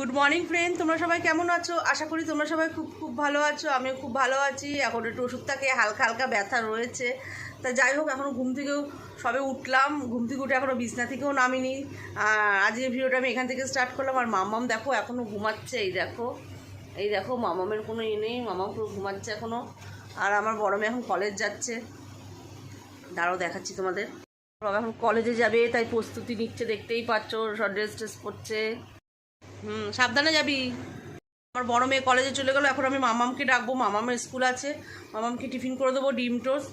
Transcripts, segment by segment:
Good morning friend তোমরা সবাই কেমন আছো? আশা করি তোমরা সবাই খুব খুব ভালো আছো। আমিও খুব ভালো আছি। এখন একটু ওষুধটা খেয়ে হালকা হালকা ব্যথা রয়েছে। তা যাই হোক এখনও ঘুম থেকেও সবে উঠলাম। ঘুম থেকে উঠে এখনও বিছনা থেকেও নামিনি। আর আজকে ভিডিওটা আমি এখান থেকে স্টার্ট করলাম। আর মাম্মাম দেখো এখনও ঘুমাচ্ছে। এই দেখো এই দেখো, মামামের কোনো ইয়ে নেই। মামাম পুরো ঘুমাচ্ছে এখনও আর আমার বড় মেয়ে এখন কলেজ যাচ্ছে। দাঁড়াও, দেখাচ্ছি তোমাদের। বাবা এখন কলেজে যাবে, তাই প্রস্তুতি নিচ্ছে। দেখতেই পাচ্ছ সব ড্রেস ট্রেস পরছে। হুম, সাবধানে যাবি। আমার বড় মেয়ে কলেজে চলে গেলো, এখন আমি মামামকে ডাকবো। মামামের স্কুল আছে। মামামকে টিফিন করে দেবো, ডিম টোস্ট।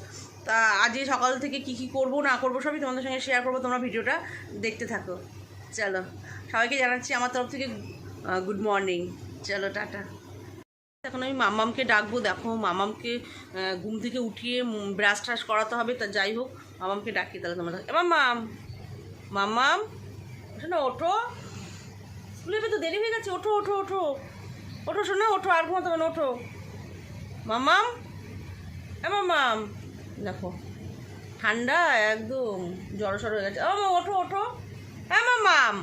তা আজকে সকাল থেকে কি কি করব, না করব সবই তোমাদের সঙ্গে শেয়ার করব। তোমরা ভিডিওটা দেখতে থাকো। চলো, সবাইকে জানাচ্ছি আমার তরফ থেকে গুড মর্নিং চলো, টাটা। এখন আমি মামামকে ডাকবো। দেখো, মামামকে ঘুম থেকে উঠিয়ে ব্রাশ ট্রাশ করাতে হবে। তা যাই হোক, মামামকে ডাকি তাহলে তোমরা এ মামাম মামাম শোনো, ওঠো। স্কুলে তো দেরি হয়ে গেছে ওঠো ওঠো ওঠো। ওঠো শোনো ওঠো আর ঘুমাতে হবে না ওঠো। মামাম এ মামাম দেখো ঠান্ডা একদম সর হয়ে গেছে। ও মা, ওঠো ওঠো। হ্যাঁ মামাম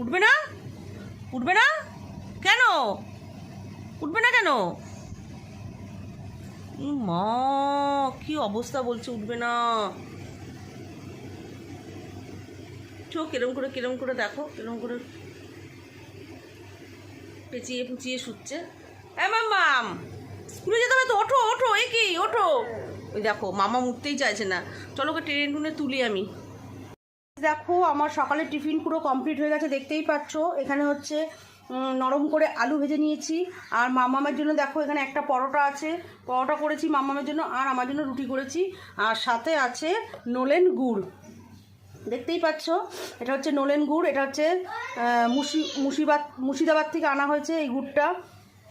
উঠবে না? উঠবে না? কেন? উঠবে না কেন? মা কি অবস্থা বলছে উঠবে না। চোখ কিরম করে কিরম করে দেখো কিরম করে পেঁচিয়ে পুচিয়ে শুচ্ছে। হ্যাঁ মাম স্কুলে যেতে হবে তো, ওঠো ওঠো, এ কি, ওঠো। ওই দেখো মামা উঠতেই চাইছে না। চলো ওকে ট্রেন টুনে তুলি আমি। দেখো, আমার সকালের টিফিন পুরো কমপ্লিট হয়ে গেছে, দেখতেই পাচ্ছ। এখানে হচ্ছে নরম করে আলু ভেজে নিয়েছি। আর মামামের জন্য দেখো, এখানে একটা পরোটা আছে। পরোটা করেছি মামামের জন্য, আর আমার জন্য রুটি করেছি। আর সাথে আছে নোলেন গুড়। দেখতেই পাচ্ছ এটা হচ্ছে নোলেন গুড় এটা হচ্ছে মুর্শি মুর্শিবাদ মুর্শিদাবাদ থেকে আনা হয়েছে এই গুড়টা।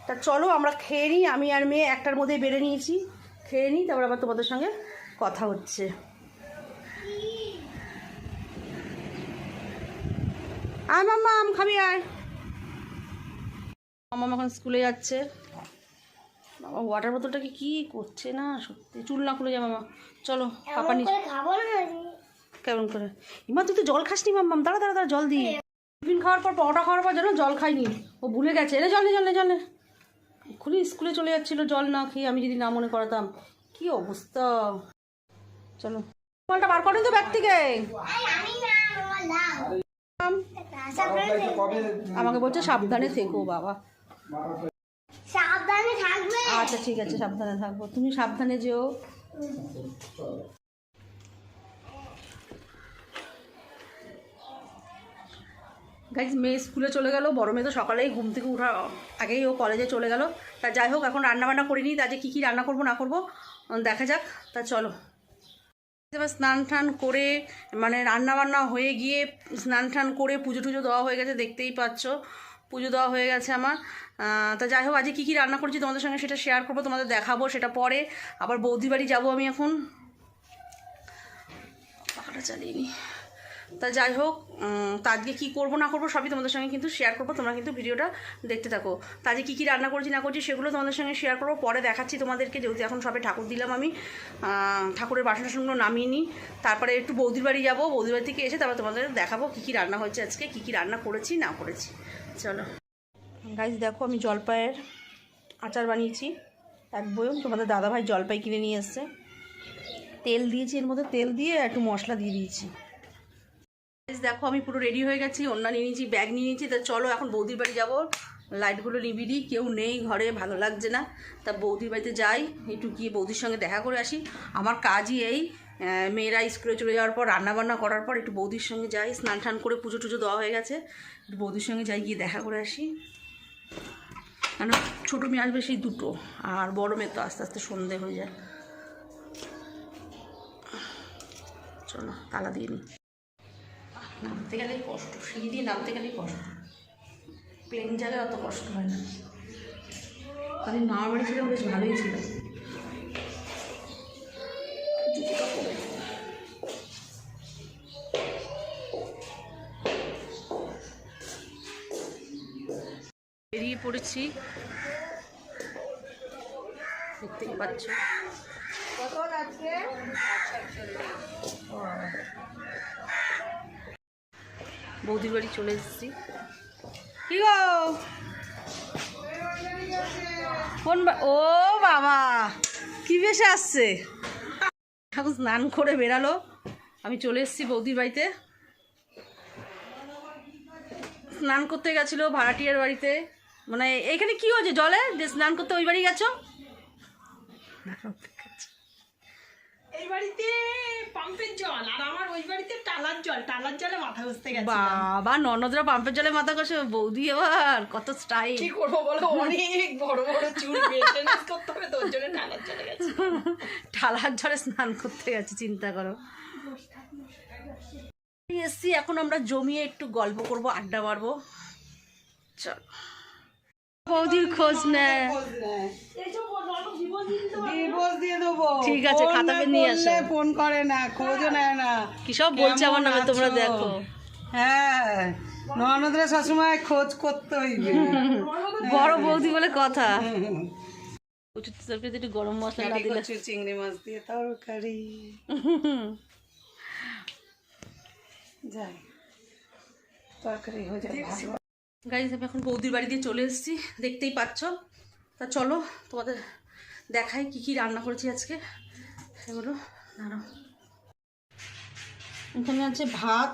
তা চলো আমরা খেয়ে নিই আমি আর মেয়ে একটার মধ্যেই বেড়ে নিয়েছি। খেয়ে নিই তারপর আবার তোমাদের সঙ্গে কথা হচ্ছে। আয় মাম্মা আম খাবি আয়। মাম্মা এখন স্কুলে যাচ্ছে। বাবা ওয়াটার বোতলটা কি করছে না সত্যি চুল না খুলে যা মামা চলো পাপা নি খাব না কেমন করে? ইমা তুই তো জল খাসনি মাম্মাম দাঁড়া দাঁড়া দাঁড়া জল দিয়ে। টিফিন খাওয়ার পর পরোটা খাওয়ার পর যেন জল খাইনি। ও ভুলে গেছে। এনে জল নে জল নে জল নে। খুলি স্কুলে চলে যাচ্ছিল জল না খেয়ে আমি যদি না মনে করাতাম। কি অবস্থা? চলো। জলটা বার করেন তো ব্যাগ থেকে। আমাকে বলছে সাবধানে থেকো বাবা। সাবধানে থাকবে? আচ্ছা ঠিক আছে সাবধানে থাকব। তুমি সাবধানে যেও। গাইজ মেয়ে স্কুলে চলে গেল, বড় মেয়ে তো সকালেই ঘুম থেকে উঠা, আগেই ও কলেজে চলে গেল। তা যাই হোক, এখন রান্না বান্না করিনি, তা যে কী কী রান্না করব, না করব দেখা যাক, তা চলো। এবার স্নান টান করে মানে রান্না বান্না হয়ে গিয়ে স্নান টান করে পুজো টুজো দেওয়া হয়ে গেছে, দেখতেই পাচ্ছ, পুজো দেওয়া হয়ে গেছে আমার। তা যাই হোক, আজকে কী কী রান্না করছি তোমাদের সঙ্গে সেটা শেয়ার করব, তোমাদের দেখাবো, সেটা পরে। আবার বৌদি বাড়ি যাব আমি এখন। পাখাটা চালিয়ে নিই তা যাই হোক তা আজকে কী করব না করব সবই তোমাদের সঙ্গে কিন্তু শেয়ার করব। তোমরা কিন্তু ভিডিওটা দেখতে থাকো। তা আজকে কী কী রান্না করছি, না করছি, সেগুলো তোমাদের সঙ্গে শেয়ার করব। পরে দেখাচ্ছি তোমাদেরকে, যেহেতু এখন সবে ঠাকুর দিলাম আমি ঠাকুরের বাসন টাসনগুলো নামিয়ে নিই। তারপরে একটু বৌদির বাড়ি যাব, বৌদির বাড়ি থেকে এসে তারপর তোমাদের দেখাবো কী কী রান্না হয়েছে আজকে, কী কী রান্না করেছি, না করেছি। চলো। গাইজ দেখো, আমি জলপাইয়ের আচার বানিয়েছি, এক বয়ম। তোমাদের দাদাভাই জলপাই কিনে নিয়ে এসছে। তেল দিয়েছি, এর মধ্যে তেল দিয়ে একটু মশলা দিয়ে দিয়েছি। দেখো, আমি পুরো রেডি হয়ে গেছি। অন্য নিয়ে নিয়েছি ব্যাগ নিয়ে নিয়েছি। তা চলো, এখন বৌদির বাড়ি যাব। লাইটগুলো নিবি দিই কেউ নেই ঘরে, ভালো লাগছে না। তা বৌদির বাড়িতে যাই, একটু গিয়ে বৌদির সঙ্গে দেখা করে আসি। আমার কাজই এই মেয়েরা স্কুলে চলে যাওয়ার পর রান্না বান্না করার পর, একটু বৌদির সঙ্গে যাই। স্নান টান করে পুজো টুজো দেওয়া হয়ে গেছে। একটু বৌদির সঙ্গে যাই, গিয়ে দেখা করে আসি। কেন? ছোটো মেয়ে আসবে সেই দুটো, আর বড় মেয়ে তো আস্তে আস্তে সন্ধে হয়ে যায়। চলো, তালা দিয়ে নিই নামতে গেলেই কষ্ট সিঁড়ি দিয়ে নামতে গেলেই কষ্ট। প্লেন জায়গায় অত কষ্ট হয় না। তাহলে মামার বাড়ি ছিলাম বেশ ভালোই ছিল। জুতোটা পরে বেরিয়ে পড়েছি। দেখতেই পাচ্ছ। বৌদির বাড়ি চলে এসেছি। কি গো? কোন ও বাবা, কি বেশে আসছে? এখন স্নান করে বেরালো। আমি চলে এসেছি বৌদির বাড়িতে। স্নান করতে গেছিল ভাড়াটিয়ার বাড়িতে। মানে এখানে কি হয়েছে জলে? যে স্নান করতে ওই বাড়ি গেছো? এই বাড়িতে পাম্পের জল আর আমার ওই বাড়িতে টালার জল টালার জলে মাথা ঘষতে গেছে বাবা ননদরা পাম্পের জলে মাথা বৌদি এবার কত স্টাইল কি করব বলো? অনেক বড় বড় চুল মেনটেনেন্স করতে হবে তোর জন্য টালার জলে গেছে। ঠালার জলে স্নান করতে গেছি চিন্তা করো। এসছি এখন আমরা জমিয়ে একটু গল্প করব আড্ডা মারবো। চল। বৌদির খোঁজ নেয় ডিভোর্স দিয়ে দেবো। ঠিক আছে, ফোন খাতা না পেন নিয়ে আসো। ফোন করে না খোঁজও নেয় না। কি সব বলছে আমার নামে তোমরা দেখো? হ্যাঁ। ননদরা সবসময় খোঁজ করতে হইবে। বড় বৌদি বলে কথা। কচুর তরকারিতে একটু গরম মশলা না দিলে। চিংড়ি মাছ দিয়ে তরকারি। যাই। তরকারি হয়ে যাবে গাইজ আমি এখন বৌদির বাড়ি দিয়ে চলে এসেছি। দেখতেই পাচ্ছ। তা চলো তোমাদের দেখাই কি কি রান্না করেছি আজকে। সেগুলো দাঁড়াও। এখানে আছে ভাত,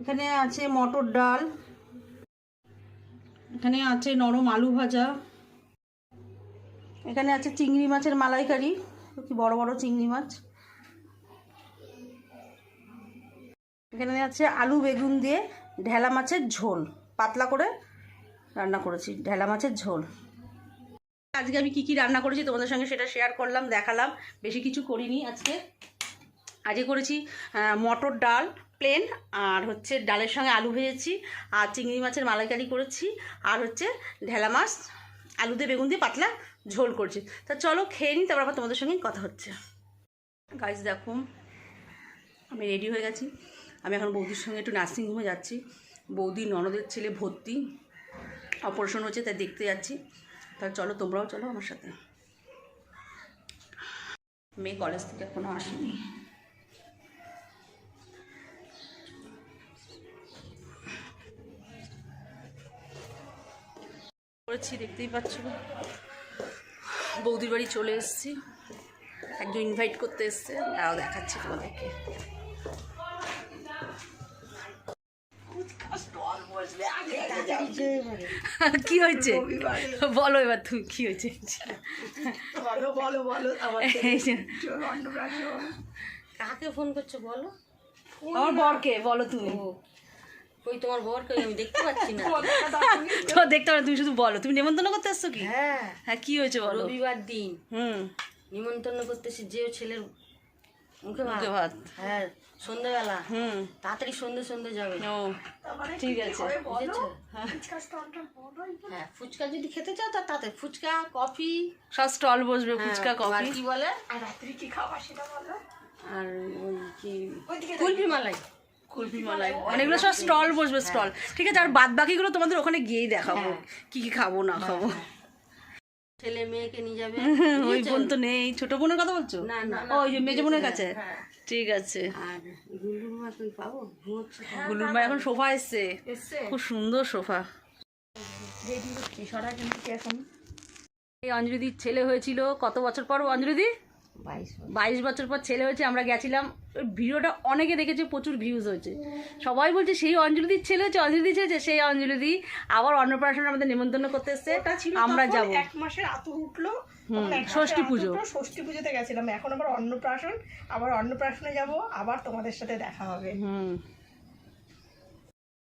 এখানে আছে মটর ডাল, এখানে আছে নরম আলু ভাজা, এখানে আছে চিংড়ি মাছের মালাইকারি, কি বড় বড় চিংড়ি মাছ। এখানে আছে আলু বেগুন দিয়ে ঢেলা মাছের ঝোল, পাতলা করে রান্না করেছি, ঢেলা মাছের ঝোল। আজকে আমি কি কি রান্না করেছি তোমাদের সঙ্গে সেটা শেয়ার করলাম, দেখালাম। বেশি কিছু করিনি আজকে। আজকে করেছি মটর ডাল প্লেন আর হচ্ছে ডালের সঙ্গে আলু ভেজেছি, আর চিংড়ি মাছের মালাইকারি করেছি, আর হচ্ছে ঢেলা মাছ, আলু দিয়ে বেগুন দিয়ে পাতলা ঝোল করছি। তা চলো খেয়ে নিই, তারপর আবার তোমাদের সঙ্গে কথা হচ্ছে। গাইজ দেখো, আমি রেডি হয়ে গেছি। আমি এখন বৌদির সঙ্গে একটু নার্সিংহোমে যাচ্ছি। বৌদি ননদের ছেলে ভর্তি অপারেশন হচ্ছে, তাই দেখতে যাচ্ছি। তাহলে চলো, তোমরাও চলো আমার সাথে। মেয়ে কলেজ থেকে এখনও আসেনি। করেছি, দেখতেই পাচ্ছ। বৌদির বাড়ি চলে এসেছি। একজন ইনভাইট করতে এসছে। তাও দেখাচ্ছি তোমাদেরকে। কি হয়েছে? বলো এবার তুমি কি হয়েছে? বলো বলো বলো কাকে ফোন করছ বলো? আমার বরকে বলো তুমি। কই তোমার বর কই আমি দেখতে পাচ্ছি না। তো দেখতে পারো তুমি শুধু বলো। তুমি নেমন্তন্ন করতে আসছো কি? হ্যাঁ। হ্যাঁ কি হয়েছে বলো? রবিবার দিন। হুম। নিমন্ত্রণ করতেছি যে ছেলের মুখে ভাত। মুখে ভাত। হ্যাঁ সন্ধ্যাবেলা। হুম। তাড়াতাড়ি সন্ধে সন্ধে যাবে। ও ঠিক আছে। হ্যাঁ ফুচকা যদি খেতে চাও তা তাতে ফুচকা কফি। সব স্টল বসবে ফুচকা আর কফি। কি বলে? আর রাত্রি কি খাওয়া সেটা বলো। আর ওই কি? কুলফি মালাই। কুলফি মালাই। এগুলো সব স্টল বসবে স্টল ঠিক আছে আর বাদ বাকিগুলো তোমাদের ওখানে গিয়েই দেখাবো। কি কি খাব না খাব। ছেলে মেয়েকে নিয়ে যাবে। ওই বোন তো নেই। ছোট বোনের কথা বলছো? না না ওই যে মেজো বোনের কাছে? ঠিক আছে। আর গুলুর মা তুই পাবো গুলুর মা এখন সোফা এসছে। খুব সুন্দর সোফা। এই অঞ্জলিদির ছেলে হয়েছিল কত বছর পর অঞ্জলিদি? বাইশ বছর। পর ছেলে হয়েছে আমরা গেছিলাম। ওই ভিডিওটা অনেকে দেখেছে প্রচুর ভিউজ হয়েছে। সবাই বলছে সেই অঞ্জলিদির ছেলে হয়েছে অঞ্জলিদি ছেলে সেই অঞ্জলিদি আবার অন্নপ্রাশন আমাদের নিমন্ত্রণ করতে এসছে আমরা যাব। এক মাসের আতু উঠল। ষষ্ঠী পুজো। ষষ্ঠী পুজোতে গেছিলাম। এখন আবার অন্নপ্রাশন আবার অন্নপ্রাশনে যাব আবার তোমাদের সাথে দেখা হবে। হুম।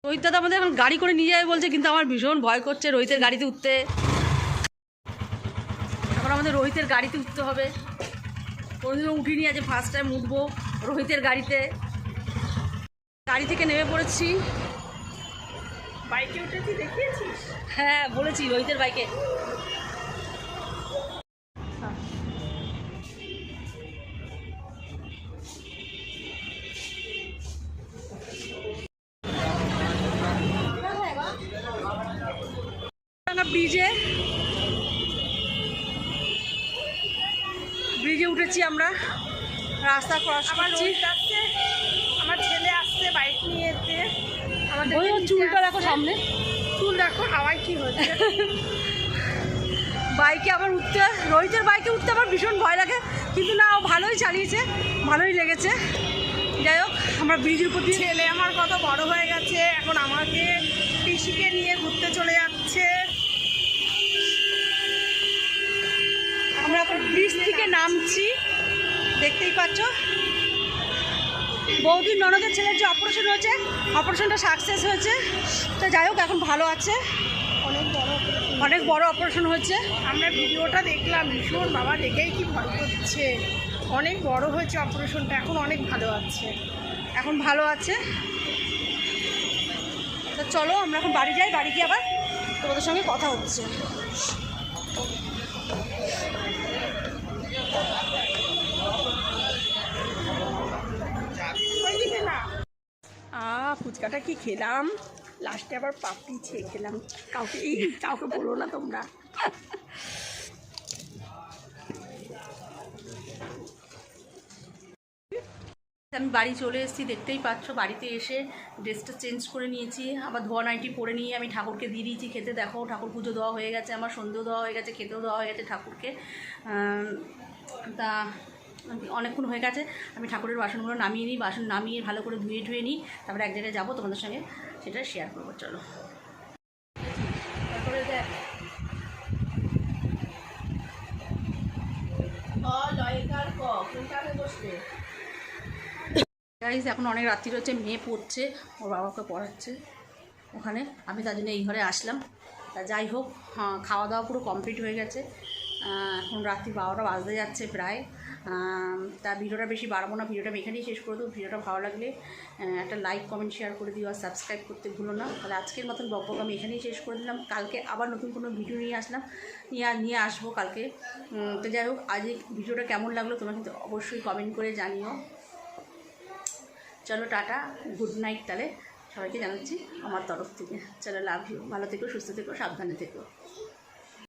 রোহিত দাদা আমাদের এখন গাড়ি করে নিয়ে যাবে বলছে কিন্তু আমার ভীষণ ভয় করছে রোহিতের গাড়িতে উঠতে। এখন আমাদের রোহিতের গাড়িতে উঠতে হবে। কোনোদিনও উঠিনি আজ ফার্স্ট টাইম উঠবো রোহিতের গাড়িতে। গাড়ি থেকে নেমে পড়েছি। বাইকে উঠে কি দেখিয়েছিস? হ্যাঁ বলেছি রোহিতের বাইকে। ব্রিজে উঠেছি আমরা। রাস্তা ক্রস করছি। আমার ছেলে আসছে বাইক নিয়ে এসে ওর চুলটা দেখো সামনে। চুল দেখো হাওয়ায় কি হচ্ছে। বাইকে আবার উঠতে রোহিতের বাইকে উঠতে আমার ভীষণ ভয় লাগে। কিন্তু না ও ভালোই চালিয়েছে ভালোই লেগেছে। যাই হোক আমরা ব্রিজের উপর ছেলে আমার কত বড় হয়ে গেছে এখন আমাকে পিসিকে নিয়ে ঘুরতে চলে যাচ্ছে আমরা এখন ব্রিজ থেকে নামছি। দেখতেই পাচ্ছ। বৌদির ননদের ছেলের যে অপারেশন হয়েছে অপারেশনটা সাকসেস হয়েছে। তো যাই হোক এখন ভালো আছে। অনেক বড় অনেক বড় অপারেশন হয়েছে। আমরা ভিডিওটা দেখলাম ভীষণ বাবা দেখেই কি ভয় করছে। অনেক বড় হয়েছে অপারেশনটা এখন অনেক ভালো আছে। এখন ভালো আছে। তো চলো আমরা এখন বাড়ি যাই। বাড়ি গিয়ে আবার তোমাদের সঙ্গে কথা হচ্ছে। ফুচকাটা কি খেলাম? লাস্টে আবার পাপড়ি ছেয়ে খেলাম। কাউকে কাউকে বলো না তোমরা। আমি বাড়ি চলে এসেছি, দেখতেই পাচ্ছ বাড়িতে এসে ড্রেসটা চেঞ্জ করে নিয়েছি। আবার ধোয়া নাইটি পরে নিয়ে আমি ঠাকুরকে দিয়ে দিয়েছি, খেতে দেখো, ঠাকুর পুজো দেওয়া হয়ে গেছে, আমার সন্ধেও দেওয়া হয়ে গেছে, খেতেও দেওয়া হয়ে গেছে ঠাকুরকে। তা অনেকক্ষণ হয়ে গেছে, আমি ঠাকুরের বাসনগুলো নামিয়ে নিই, বাসন নামিয়ে ভালো করে ধুয়ে ধুয়ে নিই, তারপরে এক জায়গায় যাব, তোমাদের সঙ্গে সেটা শেয়ার করব, চলো। তারপরে দেখ। গাইজ এখন অনেক রাত্রি হচ্ছে মেয়ে পড়ছে ওর বাবাকে পড়াচ্ছে। ওখানে আমি তার জন্য এই ঘরে আসলাম। তা যাই হোক হ্যাঁ, খাওয়া দাওয়া পুরো কমপ্লিট হয়ে গেছে। এখন রাত্রি বারোটা বাজতে যাচ্ছে প্রায়। তা ভিডিওটা বেশি বাড়াবো না ভিডিওটা এখানেই শেষ করে দেবো। ভিডিওটা ভালো লাগলে একটা লাইক কমেন্ট শেয়ার করে দিও আর সাবস্ক্রাইব করতে ভুলো না। তাহলে আজকের মতন বকবক আমি এখানেই শেষ করে দিলাম। কালকে আবার নতুন কোনো ভিডিও নিয়ে আসলাম নিয়ে নিয়ে আসব কালকে। তো যাই হোক আজ ভিডিওটা কেমন লাগল তোমরা কিন্তু অবশ্যই কমেন্ট করে জানিও। চলো টাটা, গুড নাইট তাহলে। সবাইকে জানাচ্ছি আমার তরফ থেকে। চলো, লাভ ইউ। ভালো থেকো, সুস্থ থেকো, সাবধানে থেকো।